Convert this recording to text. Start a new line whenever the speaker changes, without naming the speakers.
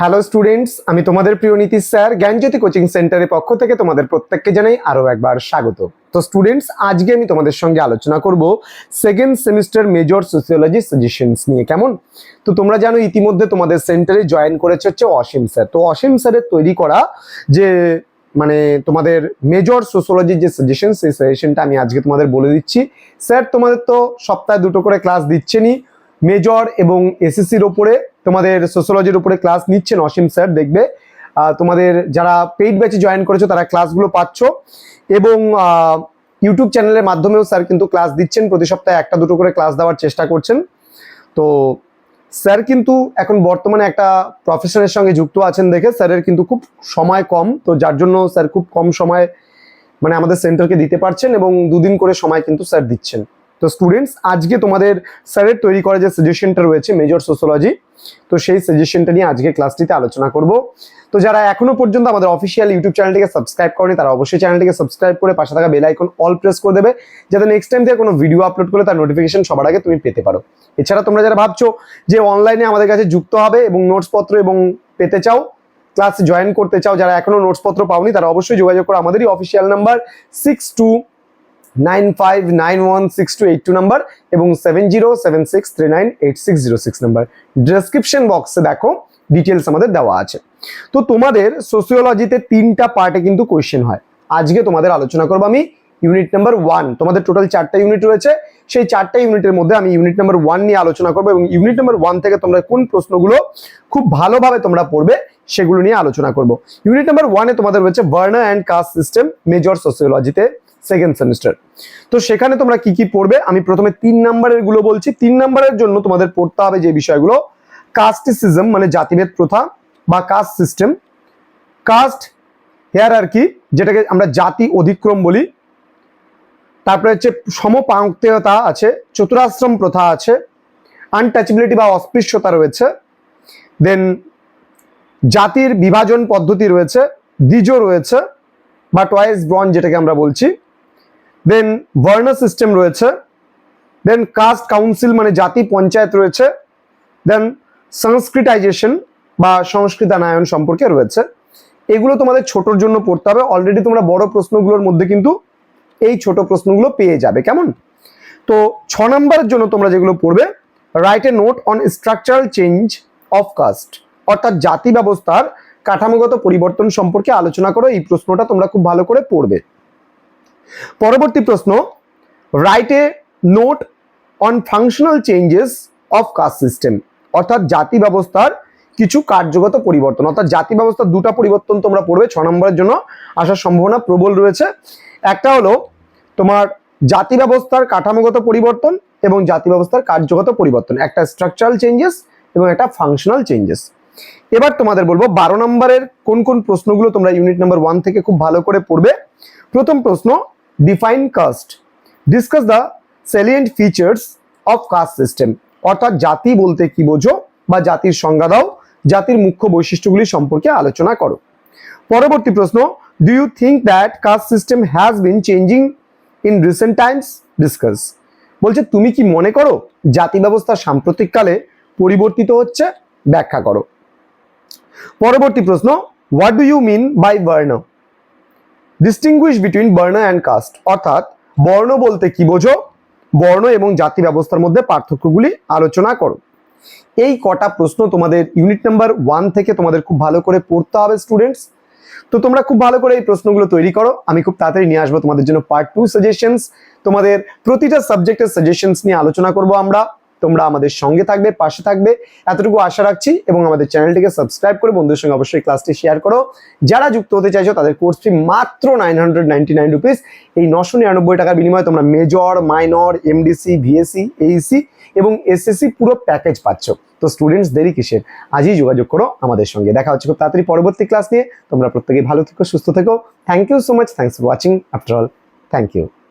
Hello students আমি তোমাদের প্রিয় নীতিশ স্যার, জ্ঞানজ্যোতি কোচিং সেন্টারের পক্ষ থেকে তোমাদের প্রত্যেককে জানাই আরও একবার স্বাগত। তো স্টুডেন্টস আজকে আমি তোমাদের সঙ্গে আলোচনা করব second semester major sociology suggestions নিয়ে, কেমন? তো তোমরা জানো, ইতিমধ্যে তোমাদের সেন্টারে জয়েন করেছে হচ্ছে অসীম স্যার। তো অসীম স্যারের তৈরি করা যে মানে তোমাদের মেজর সোসিওলজির যে সাজেশন সেই সাজেশনটা আমি আজকে তোমাদের বলে দিচ্ছি। স্যার, তোমাদের তো সপ্তাহে দুটো করে ক্লাস দিচ্ছেনই মেজর এবং এসএসসির ওপরে। তোমাদের সোশ্যোলজির উপরে ক্লাস নিচ্ছেন অসীম স্যার দেখবে। তোমাদের যারা পেইড ব্যাচে জয়েন করেছ, তারা ক্লাসগুলো পাচ্ছ। এবং ইউটিউব চ্যানেলের মাধ্যমেও স্যার কিন্তু ক্লাস দিচ্ছেন। প্রতি সপ্তাহে একটা, দুটো করে ক্লাস দেওয়ার চেষ্টা করছেন। তো স্যার কিন্তু এখন বর্তমানে একটা প্রফেশনের সঙ্গে যুক্ত আছেন দেখে স্যারের কিন্তু খুব সময় কম। তো যার জন্য স্যার খুব কম সময় মানে আমাদের সেন্টারকে দিতে পারছেন এবং দুদিন করে সময় কিন্তু স্যার দিচ্ছেন। তো স্টুডেন্টস আজকে তোমাদের স্যারের তৈরি করা যে সাজেশনটা রয়েছে মেজর সোশ্যোলজি তো সেই সাজেশনটা নিয়ে আজকে ক্লাসটিতে আলোচনা করব। তো যারা এখনও পর্যন্ত আমাদের অফিসিয়াল ইউটিউব চ্যানেলটিকে সাবস্ক্রাইব করেনি, তারা অবশ্যই চ্যানেলটিকে সাবস্ক্রাইব করে পাশে থাকা বেল আইকন অল প্রেস করে দেবে, যাতে নেক্সট টাইম থেকে কোনো ভিডিও আপলোড করলে তার নোটিফিকেশন সবার আগে তুমি পেতে পারো। এছাড়া তোমরা যারা ভাবছ যে অনলাইনে আমাদের কাছে যুক্ত হবে এবং নোটস পত্র এবং পেতে চাও ক্লাস জয়েন করতে চাও, যারা এখনও নোটস পত্র পাওনি, তারা অবশ্যই যোগাযোগ করো, আমাদেরই official number six two number এবং সেভেন নাম্বার। ডেসক্রিপশন বক্সে দেখো ডিটেলস আমাদের দেওয়া আছে। তো তোমাদের সোসিওলজিতে তিনটা পার্টে কিন্তু কোয়েশ্চেন হয়। আজকে তোমাদের আলোচনা করব আমি ইউনিট নাম্বার ওয়ান তোমাদের টোটাল চারটা ইউনিট রয়েছে। সেই চারটা ইউনিটের মধ্যে আমি ইউনিট নাম্বার ওয়ান নিয়ে আলোচনা করব এবং ইউনিট নাম্বার ওয়ান থেকে তোমরা কোন প্রশ্নগুলো খুব ভালোভাবে তোমরা পড়বে সেগুলো নিয়ে আলোচনা করব। ইউনিট নাম্বার ওয়ানে তোমাদের রয়েছে ভার্নার অ্যান্ড কাস্ট সিস্টেম মেজর সোসিওলজিতে সেকেন্ড সেমিস্টার তো সেখানে তোমরা কি কি পড়বে? আমি প্রথমে তিন নাম্বারেরগুলো বলছি। তিন নাম্বারের জন্য তোমাদের পড়তে হবে যে বিষয়গুলো কাস্টিসিজম মানে জাতিভেদ প্রথা বা কাস্ট সিস্টেম কাস্ট হেয়ার আর কি যেটাকে আমরা জাতি অধিক্রম বলি। তারপরে হচ্ছে সমপাঙ্ক্তেয়তা আছে, চতুরাশ্রম প্রথা আছে আনটাচেবিলিটি বা অস্পৃশ্যতা রয়েছে। দেন জাতির বিভাজন পদ্ধতি রয়েছে, দ্বিজ রয়েছে, বা টয়েস ব্রন যেটাকে আমরা বলছি। দেন বর্ণ সিস্টেম রয়েছে। দেন কাস্ট কাউন্সিল মানে জাতি পঞ্চায়েত রয়েছে। দেন সংস্কৃতাইজেশন বা সংস্কৃতানায়ন সম্পর্কে রয়েছে। এগুলো তোমাদের ছোটর জন্য পড়তে হবে। অলরেডি তোমরা বড় প্রশ্নগুলোর মধ্যে কিন্তু এই ছোট প্রশ্নগুলো পেয়ে যাবে। কেমন? তো ছ নম্বরের জন্য তোমরা যেগুলো পড়বে write a note on structural change of caste অর্থাৎ জাতি ব্যবস্থার কাঠামোগত পরিবর্তন সম্পর্কে আলোচনা করো। এই প্রশ্নটা তোমরা খুব ভালো করে পড়বে। পরবর্তী প্রশ্ন write a note on functional changes of caste system অর্থাৎ জাতি ব্যবস্থার কিছু কার্যগত পরিবর্তন, অর্থাৎ জাতি ব্যবস্থার দুটা পরিবর্তন তোমরা পড়বে, ছ নম্বরের জন্য আসার সম্ভাবনা প্রবল রয়েছে। একটা হলো তোমার জাতি ব্যবস্থার কাঠামোগত পরিবর্তন এবং জাতি ব্যবস্থার কার্যগত পরিবর্তন, একটা স্ট্রাকচারাল চেঞ্জেস এবং একটা ফাংশনাল চেঞ্জেস এবার তোমাদের বলব, বারো নম্বরের কোন কোন প্রশ্নগুলো তোমরা ইউনিট নাম্বার ওয়ান থেকে খুব ভালো করে পড়বে। প্রথম প্রশ্ন define caste discuss the salient features of caste system অর্থাৎ জাতি বলতে কি বোঝো বা জাতির সংজ্ঞা দাও, জাতির মুখ্য বৈশিষ্ট্যগুলি সম্পর্কে আলোচনা করো। পরবর্তী প্রশ্ন do you think that caste system has been changing in recent times discuss বলছে, তুমি কি মনে করো জাতি ব্যবস্থা সাম্প্রতিককালে পরিবর্তিত হচ্ছে? ব্যাখ্যা করো। পরবর্তী প্রশ্ন what do you mean by varna distinguish between varna and caste অর্থাৎ, বর্ণ বলতে কি বোঝো? বর্ণ এবং জাতি ব্যবস্থার মধ্যে পার্থক্যগুলি আলোচনা করো। এই কটা প্রশ্ন তোমাদের ইউনিট নাম্বার ওয়ান থেকে তোমাদের খুব ভালো করে পড়তে হবে স্টুডেন্টস তো তোমরা খুব ভালো করে এই প্রশ্নগুলো তৈরি করো। আমি খুব তাড়াতাড়ি নিয়ে আসব তোমাদের জন্য পার্ট টু সাজেশনস তোমাদের প্রতিটা সাবজেক্টের সাজেশনস নিয়ে আলোচনা করব আমরা। তোমরা আমাদের সঙ্গে থাকবে, পাশে থাকবে। এতটুকু আশা রাখছি এবং আমাদের চ্যানেলটিকে সাবস্ক্রাইব করে বন্ধুদের সঙ্গে অবশ্যই ক্লাসটি শেয়ার করো। যারা যুক্ত হতে চাইছো, তাদের কোর্স ফি মাত্র nine hundred ninety nine rupees এই নশো নিরানব্বই টাকার বিনিময়ে তোমরা major minor MDC VSC AEC এবং এসএসসি পুরো প্যাকেজ পাচ্ছ। তো স্টুডেন্টস দেরি কিসের? আজই যোগাযোগ করো আমাদের সঙ্গে। দেখা হচ্ছে খুব তাড়াতাড়ি পরবর্তী ক্লাস নিয়ে। তোমরা প্রত্যেকেই ভালো থেকো, সুস্থ থেকো। Thank you so much thanks for watching after all thank you